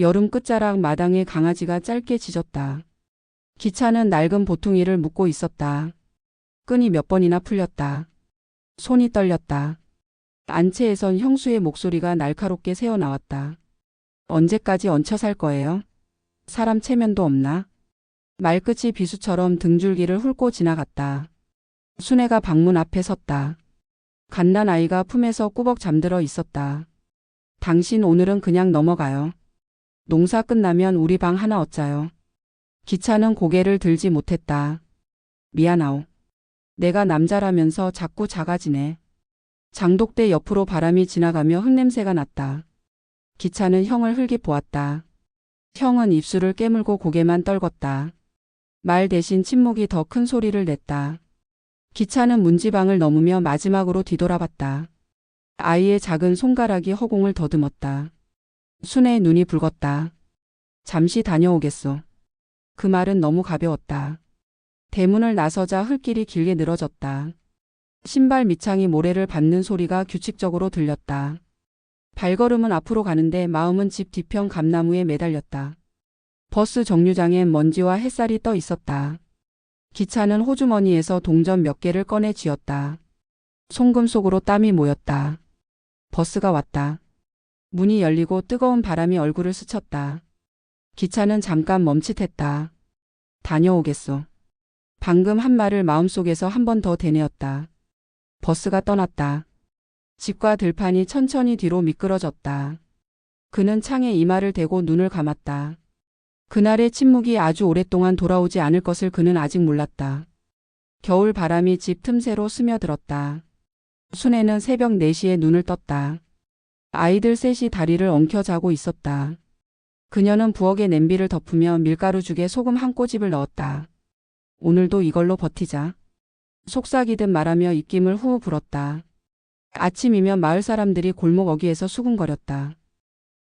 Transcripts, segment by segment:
여름 끝자락 마당에 강아지가 짧게 짖었다. 기차는 낡은 보퉁이를 묶고 있었다. 끈이 몇 번이나 풀렸다. 손이 떨렸다. 안채에선 형수의 목소리가 날카롭게 새어나왔다. 언제까지 얹혀 살 거예요? 사람 체면도 없나? 말끝이 비수처럼 등줄기를 훑고 지나갔다. 순애가 방문 앞에 섰다. 갓난 아이가 품에서 꾸벅 잠들어 있었다. 당신 오늘은 그냥 넘어가요. 농사 끝나면 우리 방 하나 얻자요. 기차는 고개를 들지 못했다. 미안하오. 내가 남자라면서 자꾸 작아지네. 장독대 옆으로 바람이 지나가며 흙냄새가 났다. 기차는 형을 흘기 보았다. 형은 입술을 깨물고 고개만 떨궜다. 말 대신 침묵이 더 큰 소리를 냈다. 기차는 문지방을 넘으며 마지막으로 뒤돌아봤다. 아이의 작은 손가락이 허공을 더듬었다. 순애의 눈이 붉었다. 잠시 다녀오겠소. 그 말은 너무 가벼웠다. 대문을 나서자 흙길이 길게 늘어졌다. 신발 밑창이 모래를 밟는 소리가 규칙적으로 들렸다. 발걸음은 앞으로 가는데 마음은 집 뒤편 감나무에 매달렸다. 버스 정류장엔 먼지와 햇살이 떠 있었다. 기차는 호주머니에서 동전 몇 개를 꺼내 쥐었다. 송금 속으로 땀이 모였다. 버스가 왔다. 문이 열리고 뜨거운 바람이 얼굴을 스쳤다. 기차는 잠깐 멈칫했다. 다녀오겠소. 방금 한 말을 마음속에서 한 번 더 되뇌었다. 버스가 떠났다. 집과 들판이 천천히 뒤로 미끄러졌다. 그는 창에 이마를 대고 눈을 감았다. 그날의 침묵이 아주 오랫동안 돌아오지 않을 것을 그는 아직 몰랐다. 겨울 바람이 집 틈새로 스며들었다. 순애는 새벽 4시에 눈을 떴다. 아이들 셋이 다리를 엉켜 자고 있었다. 그녀는 부엌에 냄비를 덮으며 밀가루 죽에 소금 한 꼬집을 넣었다. 오늘도 이걸로 버티자. 속삭이듯 말하며 입김을 후 불었다. 아침이면 마을 사람들이 골목 어귀에서 수군거렸다.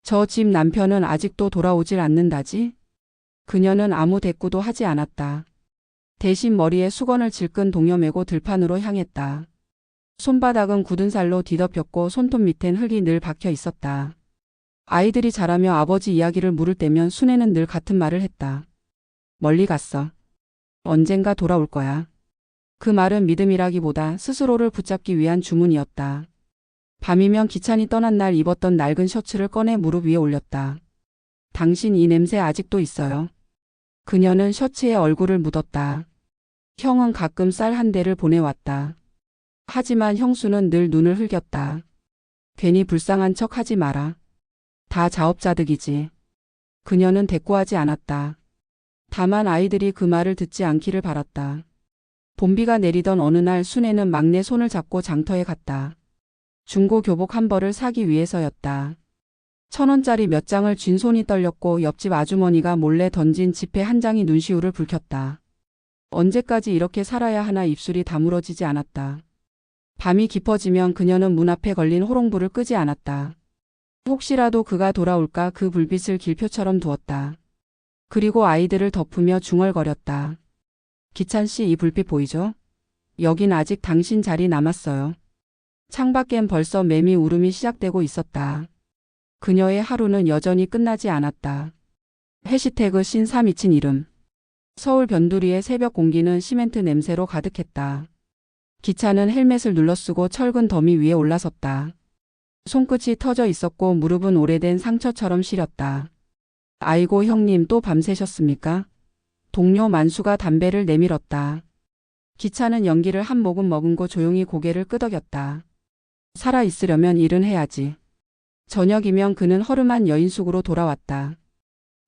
저 집 남편은 아직도 돌아오질 않는다지? 그녀는 아무 대꾸도 하지 않았다. 대신 머리에 수건을 질끈 동여매고 들판으로 향했다. 손바닥은 굳은 살로 뒤덮였고 손톱 밑엔 흙이 늘 박혀 있었다. 아이들이 자라며 아버지 이야기를 물을 때면 순애는 늘 같은 말을 했다. 멀리 갔어. 언젠가 돌아올 거야. 그 말은 믿음이라기보다 스스로를 붙잡기 위한 주문이었다. 밤이면 기찬이 떠난 날 입었던 낡은 셔츠를 꺼내 무릎 위에 올렸다. 당신 이 냄새 아직도 있어요. 그녀는 셔츠에 얼굴을 묻었다. 형은 가끔 쌀 한 대를 보내왔다. 하지만 형수는 늘 눈을 흘겼다. 괜히 불쌍한 척 하지 마라. 다 자업자득이지. 그녀는 대꾸하지 않았다. 다만 아이들이 그 말을 듣지 않기를 바랐다. 봄비가 내리던 어느 날 순애는 막내 손을 잡고 장터에 갔다. 중고 교복 한 벌을 사기 위해서였다. 천 원짜리 몇 장을 쥔 손이 떨렸고 옆집 아주머니가 몰래 던진 지폐 한 장이 눈시울을 붉혔다. 언제까지 이렇게 살아야 하나 입술이 다물어지지 않았다. 밤이 깊어지면 그녀는 문 앞에 걸린 호롱불을 끄지 않았다. 혹시라도 그가 돌아올까 그 불빛을 길표처럼 두었다. 그리고 아이들을 덮으며 중얼거렸다. 기찬 씨 이 불빛 보이죠? 여긴 아직 당신 자리 남았어요. 창밖엔 벌써 매미 울음이 시작되고 있었다. 그녀의 하루는 여전히 끝나지 않았다. 해시태그 신사 미친 이름. 서울 변두리의 새벽 공기는 시멘트 냄새로 가득했다. 기차는 헬멧을 눌러 쓰고 철근 더미 위에 올라섰다. 손끝이 터져 있었고 무릎은 오래된 상처처럼 시렸다. 아이고 형님 또 밤새셨습니까? 동료 만수가 담배를 내밀었다. 기차는 연기를 한 모금 머금고 조용히 고개를 끄덕였다. 살아 있으려면 일은 해야지. 저녁이면 그는 허름한 여인숙으로 돌아왔다.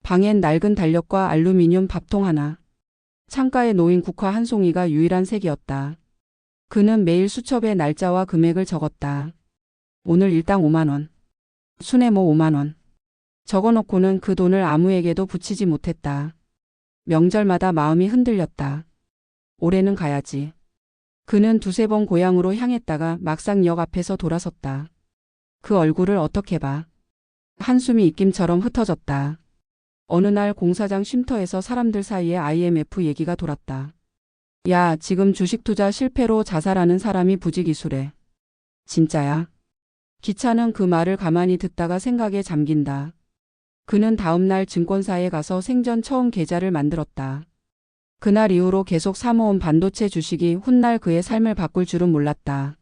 방엔 낡은 달력과 알루미늄 밥통 하나. 창가에 놓인 국화 한 송이가 유일한 색이었다. 그는 매일 수첩에 날짜와 금액을 적었다. 오늘 일당 5만 원. 순애모 5만 원. 적어놓고는 그 돈을 아무에게도 붙이지 못했다. 명절마다 마음이 흔들렸다. 올해는 가야지. 그는 두세 번 고향으로 향했다가 막상 역 앞에서 돌아섰다. 그 얼굴을 어떻게 봐. 한숨이 입김처럼 흩어졌다. 어느 날 공사장 쉼터에서 사람들 사이에 IMF 얘기가 돌았다. 야, 지금 주식 투자 실패로 자살하는 사람이 부지기수래. 진짜야. 기차는 그 말을 가만히 듣다가 생각에 잠긴다. 그는 다음날 증권사에 가서 생전 처음 계좌를 만들었다. 그날 이후로 계속 사모은 반도체 주식이 훗날 그의 삶을 바꿀 줄은 몰랐다.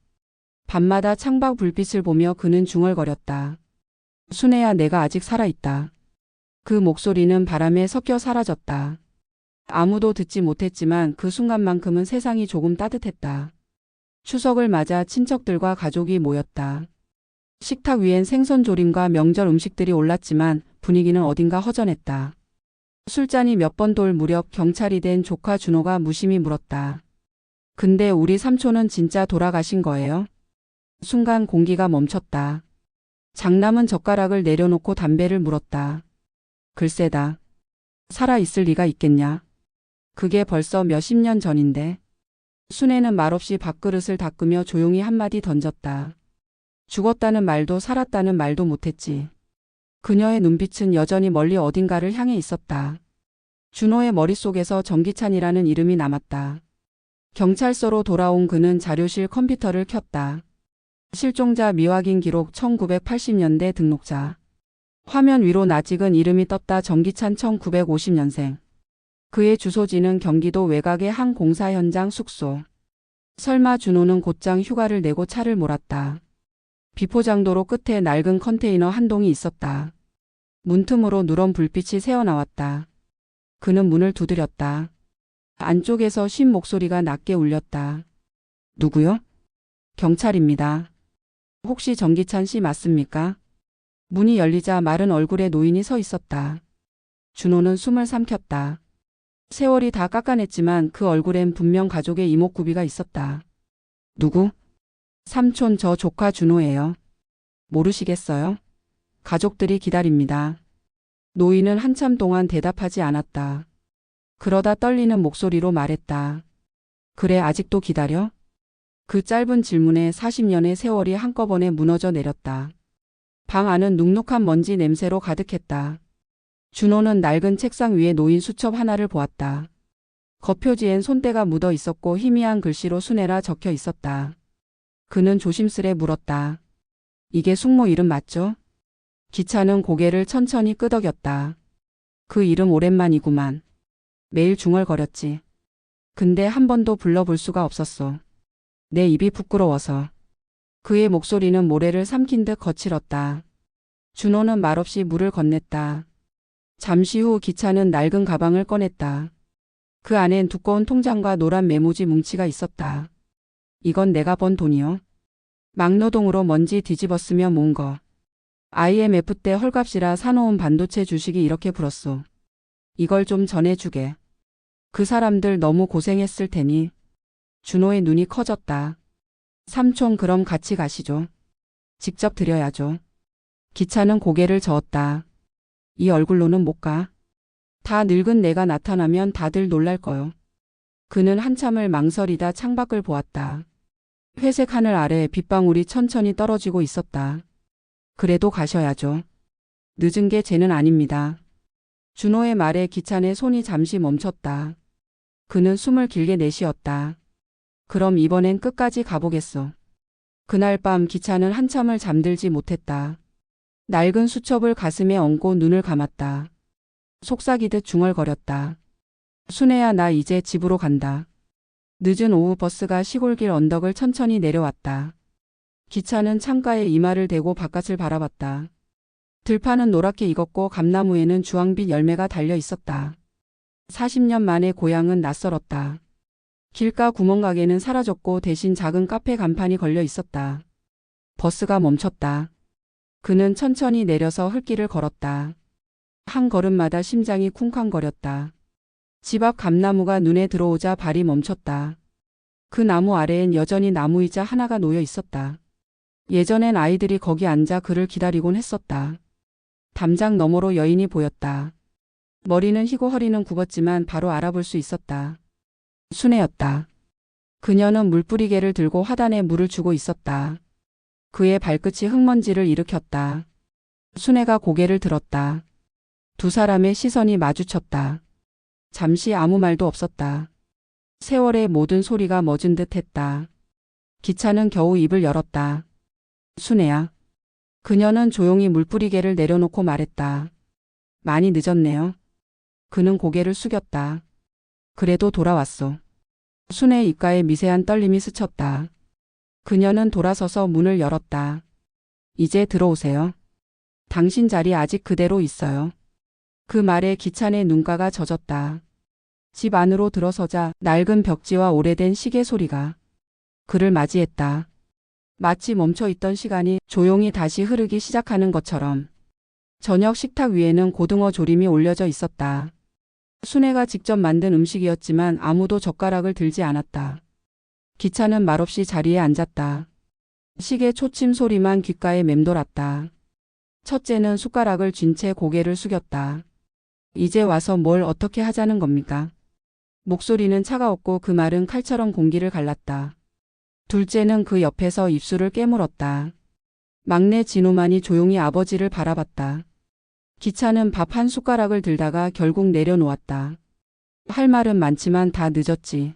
밤마다 창밖 불빛을 보며 그는 중얼거렸다. 순애야 내가 아직 살아있다. 그 목소리는 바람에 섞여 사라졌다. 아무도 듣지 못했지만 그 순간만큼은 세상이 조금 따뜻했다. 추석을 맞아 친척들과 가족이 모였다. 식탁 위엔 생선 조림과 명절 음식들이 올랐지만 분위기는 어딘가 허전했다. 술잔이 몇 번 돌 무렵 경찰이 된 조카 준호가 무심히 물었다. 근데 우리 삼촌은 진짜 돌아가신 거예요? 순간 공기가 멈췄다. 장남은 젓가락을 내려놓고 담배를 물었다. 글쎄다. 살아있을 리가 있겠냐? 그게 벌써 몇십 년 전인데. 순애는 말없이 밥그릇을 닦으며 조용히 한마디 던졌다. 죽었다는 말도 살았다는 말도 못했지. 그녀의 눈빛은 여전히 멀리 어딘가를 향해 있었다. 준호의 머릿속에서 정기찬이라는 이름이 남았다. 경찰서로 돌아온 그는 자료실 컴퓨터를 켰다. 실종자 미확인 기록 1980년대 등록자. 화면 위로 낯익은 이름이 떴다 정기찬 1950년생. 그의 주소지는 경기도 외곽의 한 공사 현장 숙소. 설마 준호는 곧장 휴가를 내고 차를 몰았다. 비포장도로 끝에 낡은 컨테이너 한 동이 있었다. 문틈으로 누런 불빛이 새어나왔다. 그는 문을 두드렸다. 안쪽에서 쉰 목소리가 낮게 울렸다. 누구요? 경찰입니다. 혹시 정기찬 씨 맞습니까? 문이 열리자 마른 얼굴의 노인이 서 있었다. 준호는 숨을 삼켰다. 세월이 다 깎아냈지만 그 얼굴엔 분명 가족의 이목구비가 있었다. 누구? 삼촌 저 조카 준호예요. 모르시겠어요? 가족들이 기다립니다. 노인은 한참 동안 대답하지 않았다. 그러다 떨리는 목소리로 말했다. 그래 아직도 기다려? 그 짧은 질문에 40년의 세월이 한꺼번에 무너져 내렸다. 방 안은 눅눅한 먼지 냄새로 가득했다. 준호는 낡은 책상 위에 놓인 수첩 하나를 보았다. 겉표지엔 손때가 묻어 있었고 희미한 글씨로 순애라 적혀 있었다. 그는 조심스레 물었다. 이게 숙모 이름 맞죠? 기차는 고개를 천천히 끄덕였다. 그 이름 오랜만이구만. 매일 중얼거렸지. 근데 한 번도 불러볼 수가 없었어. 내 입이 부끄러워서. 그의 목소리는 모래를 삼킨 듯 거칠었다. 준호는 말없이 물을 건넸다. 잠시 후 기차는 낡은 가방을 꺼냈다. 그 안엔 두꺼운 통장과 노란 메모지 뭉치가 있었다. 이건 내가 번 돈이요. 막노동으로 먼지 뒤집었으며 모은 거. IMF 때 헐값이라 사놓은 반도체 주식이 이렇게 불었소. 이걸 좀 전해주게. 그 사람들 너무 고생했을 테니. 준호의 눈이 커졌다. 삼촌 그럼 같이 가시죠. 직접 드려야죠. 기차는 고개를 저었다. 이 얼굴로는 못 가. 다 늙은 내가 나타나면 다들 놀랄 거요. 그는 한참을 망설이다 창밖을 보았다. 회색 하늘 아래 빗방울이 천천히 떨어지고 있었다. 그래도 가셔야죠. 늦은 게 죄는 아닙니다. 준호의 말에 기찬의 손이 잠시 멈췄다. 그는 숨을 길게 내쉬었다. 그럼 이번엔 끝까지 가보겠어. 그날 밤 기차는 한참을 잠들지 못했다. 낡은 수첩을 가슴에 얹고 눈을 감았다. 속삭이듯 중얼거렸다. 순애야 나 이제 집으로 간다. 늦은 오후 버스가 시골길 언덕을 천천히 내려왔다. 기차는 창가에 이마를 대고 바깥을 바라봤다. 들판은 노랗게 익었고 감나무에는 주황빛 열매가 달려 있었다. 40년 만에 고향은 낯설었다. 길가 구멍가게는 사라졌고 대신 작은 카페 간판이 걸려 있었다. 버스가 멈췄다. 그는 천천히 내려서 흙길을 걸었다. 한 걸음마다 심장이 쿵쾅거렸다. 집 앞 감나무가 눈에 들어오자 발이 멈췄다. 그 나무 아래엔 여전히 나무의자 하나가 놓여 있었다. 예전엔 아이들이 거기 앉아 그를 기다리곤 했었다. 담장 너머로 여인이 보였다. 머리는 희고 허리는 굽었지만 바로 알아볼 수 있었다. 순애였다. 그녀는 물뿌리개를 들고 화단에 물을 주고 있었다. 그의 발끝이 흙먼지를 일으켰다. 순애가 고개를 들었다. 두 사람의 시선이 마주쳤다. 잠시 아무 말도 없었다. 세월의 모든 소리가 멎은 듯 했다. 기차는 겨우 입을 열었다. 순애야. 그녀는 조용히 물뿌리개를 내려놓고 말했다. 많이 늦었네요. 그는 고개를 숙였다. 그래도 돌아왔소. 순의 입가에 미세한 떨림이 스쳤다. 그녀는 돌아서서 문을 열었다. 이제 들어오세요. 당신 자리 아직 그대로 있어요. 그 말에 기찬의 눈가가 젖었다. 집 안으로 들어서자 낡은 벽지와 오래된 시계 소리가 그를 맞이했다. 마치 멈춰 있던 시간이 조용히 다시 흐르기 시작하는 것처럼 저녁 식탁 위에는 고등어 조림이 올려져 있었다. 순애가 직접 만든 음식이었지만 아무도 젓가락을 들지 않았다. 기차는 말없이 자리에 앉았다. 시계 초침 소리만 귓가에 맴돌았다. 첫째는 숟가락을 쥔 채 고개를 숙였다. 이제 와서 뭘 어떻게 하자는 겁니까? 목소리는 차가웠고 그 말은 칼처럼 공기를 갈랐다. 둘째는 그 옆에서 입술을 깨물었다. 막내 진우만이 조용히 아버지를 바라봤다. 기차는 밥 한 숟가락을 들다가 결국 내려놓았다. 할 말은 많지만 다 늦었지.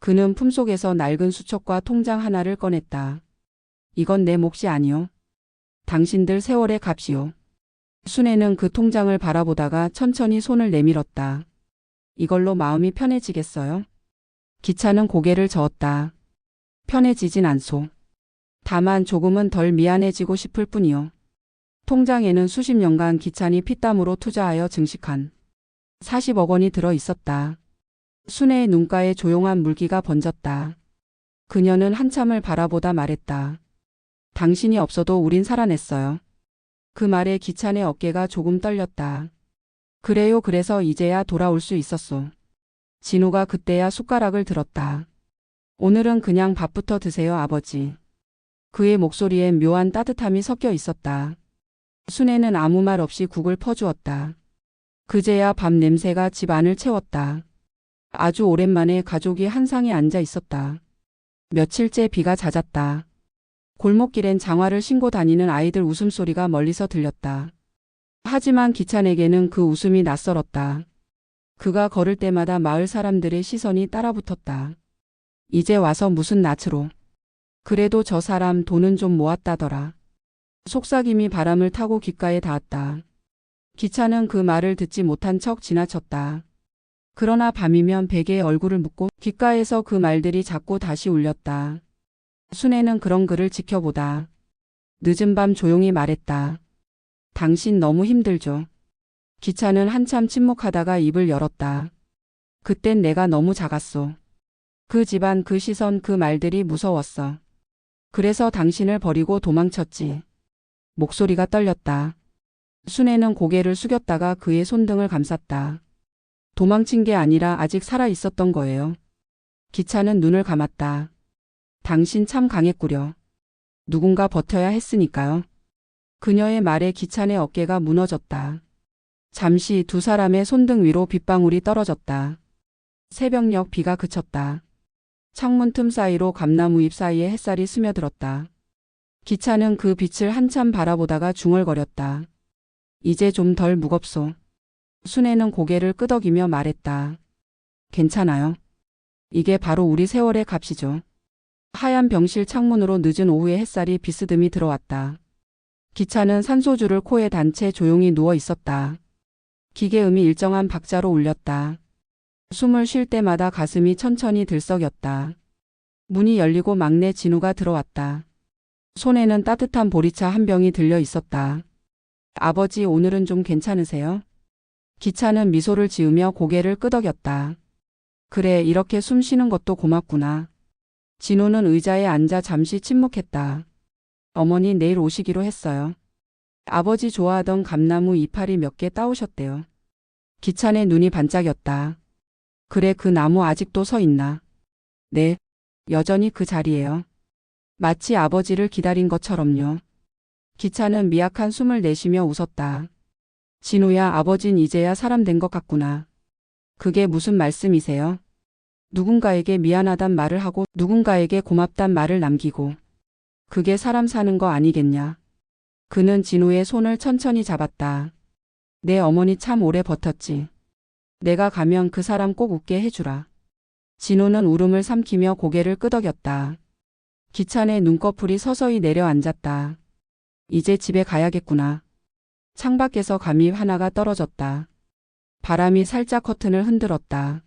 그는 품속에서 낡은 수첩과 통장 하나를 꺼냈다. 이건 내 몫이 아니오. 당신들 세월의 값이오. 순애는 그 통장을 바라보다가 천천히 손을 내밀었다. 이걸로 마음이 편해지겠어요? 기차는 고개를 저었다. 편해지진 않소. 다만 조금은 덜 미안해지고 싶을 뿐이요. 통장에는 수십 년간 기찬이 피땀으로 투자하여 증식한 40억 원이 들어 있었다. 순애의 눈가에 조용한 물기가 번졌다. 그녀는 한참을 바라보다 말했다. 당신이 없어도 우린 살아냈어요. 그 말에 기찬의 어깨가 조금 떨렸다. 그래요 그래서 이제야 돌아올 수 있었소. 진우가 그때야 숟가락을 들었다. 오늘은 그냥 밥부터 드세요 아버지. 그의 목소리엔 묘한 따뜻함이 섞여 있었다. 순애는 아무 말 없이 국을 퍼주었다. 그제야 밥 냄새가 집 안을 채웠다. 아주 오랜만에 가족이 한 상에 앉아 있었다. 며칠째 비가 잦았다. 골목길엔 장화를 신고 다니는 아이들 웃음소리가 멀리서 들렸다. 하지만 기찬에게는 그 웃음이 낯설었다. 그가 걸을 때마다 마을 사람들의 시선이 따라붙었다. 이제 와서 무슨 낯으로. 그래도 저 사람 돈은 좀 모았다더라. 속삭임이 바람을 타고 귓가에 닿았다. 기차는 그 말을 듣지 못한 척 지나쳤다. 그러나 밤이면 베개에 얼굴을 묻고 귓가에서 그 말들이 자꾸 다시 울렸다. 순애는 그런 그를 지켜보다. 늦은 밤 조용히 말했다. 당신 너무 힘들죠. 기차는 한참 침묵하다가 입을 열었다. 그땐 내가 너무 작았소. 그 집안 그 시선 그 말들이 무서웠어. 그래서 당신을 버리고 도망쳤지. 목소리가 떨렸다. 순애는 고개를 숙였다가 그의 손등을 감쌌다. 도망친 게 아니라 아직 살아 있었던 거예요. 기차는 눈을 감았다. 당신 참 강했구려. 누군가 버텨야 했으니까요. 그녀의 말에 기찬의 어깨가 무너졌다. 잠시 두 사람의 손등 위로 빗방울이 떨어졌다. 새벽녘 비가 그쳤다. 창문 틈 사이로 감나무 잎 사이에 햇살이 스며들었다. 기차는 그 빛을 한참 바라보다가 중얼거렸다. 이제 좀 덜 무겁소. 순애는 고개를 끄덕이며 말했다. 괜찮아요. 이게 바로 우리 세월의 값이죠. 하얀 병실 창문으로 늦은 오후에 햇살이 비스듬히 들어왔다. 기차는 산소주를 코에 단 채 조용히 누워 있었다. 기계음이 일정한 박자로 울렸다. 숨을 쉴 때마다 가슴이 천천히 들썩였다. 문이 열리고 막내 진우가 들어왔다. 손에는 따뜻한 보리차 한 병이 들려 있었다. 아버지 오늘은 좀 괜찮으세요? 기차는 미소를 지으며 고개를 끄덕였다. 그래 이렇게 숨 쉬는 것도 고맙구나. 진우는 의자에 앉아 잠시 침묵했다. 어머니 내일 오시기로 했어요. 아버지 좋아하던 감나무 이파리 몇 개 따오셨대요. 기찬의 눈이 반짝였다. 그래 그 나무 아직도 서 있나? 네, 여전히 그 자리에요. 마치 아버지를 기다린 것처럼요. 기차는 미약한 숨을 내쉬며 웃었다. 진우야 아버진 이제야 사람 된 것 같구나. 그게 무슨 말씀이세요? 누군가에게 미안하단 말을 하고 누군가에게 고맙단 말을 남기고 그게 사람 사는 거 아니겠냐. 그는 진우의 손을 천천히 잡았다. 내 어머니 참 오래 버텼지. 내가 가면 그 사람 꼭 웃게 해주라. 진우는 울음을 삼키며 고개를 끄덕였다. 기찬의 눈꺼풀이 서서히 내려앉았다. 이제 집에 가야겠구나. 창밖에서 감이 하나가 떨어졌다. 바람이 살짝 커튼을 흔들었다.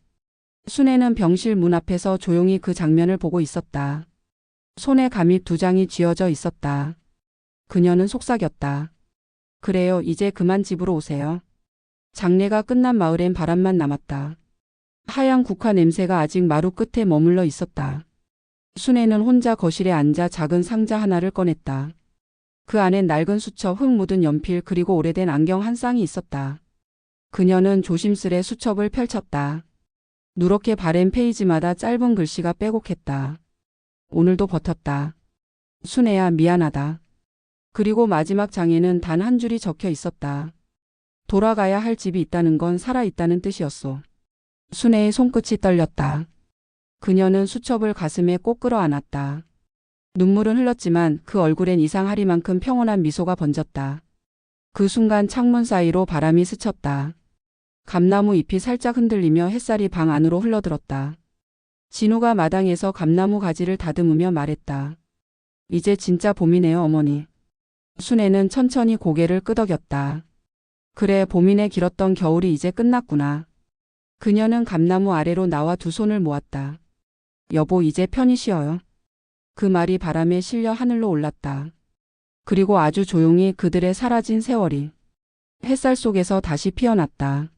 순애는 병실 문 앞에서 조용히 그 장면을 보고 있었다. 손에 감이 두 장이 쥐어져 있었다. 그녀는 속삭였다. 그래요, 이제 그만 집으로 오세요. 장례가 끝난 마을엔 바람만 남았다. 하얀 국화 냄새가 아직 마루 끝에 머물러 있었다. 순애는 혼자 거실에 앉아 작은 상자 하나를 꺼냈다. 그 안엔 낡은 수첩, 흙 묻은 연필 그리고 오래된 안경 한 쌍이 있었다. 그녀는 조심스레 수첩을 펼쳤다. 누렇게 바랜 페이지마다 짧은 글씨가 빼곡했다. 오늘도 버텼다. 순애야 미안하다. 그리고 마지막 장에는 단 한 줄이 적혀 있었다. 돌아가야 할 집이 있다는 건 살아있다는 뜻이었소. 순애의 손끝이 떨렸다. 그녀는 수첩을 가슴에 꼭 끌어안았다. 눈물은 흘렀지만 그 얼굴엔 이상하리만큼 평온한 미소가 번졌다. 그 순간 창문 사이로 바람이 스쳤다. 감나무 잎이 살짝 흔들리며 햇살이 방 안으로 흘러들었다. 진우가 마당에서 감나무 가지를 다듬으며 말했다. 이제 진짜 봄이네요, 어머니. 순애는 천천히 고개를 끄덕였다. 그래, 봄이네 길었던 겨울이 이제 끝났구나. 그녀는 감나무 아래로 나와 두 손을 모았다. 여보, 이제 편히 쉬어요. 그 말이 바람에 실려 하늘로 올랐다. 그리고 아주 조용히 그들의 사라진 세월이 햇살 속에서 다시 피어났다.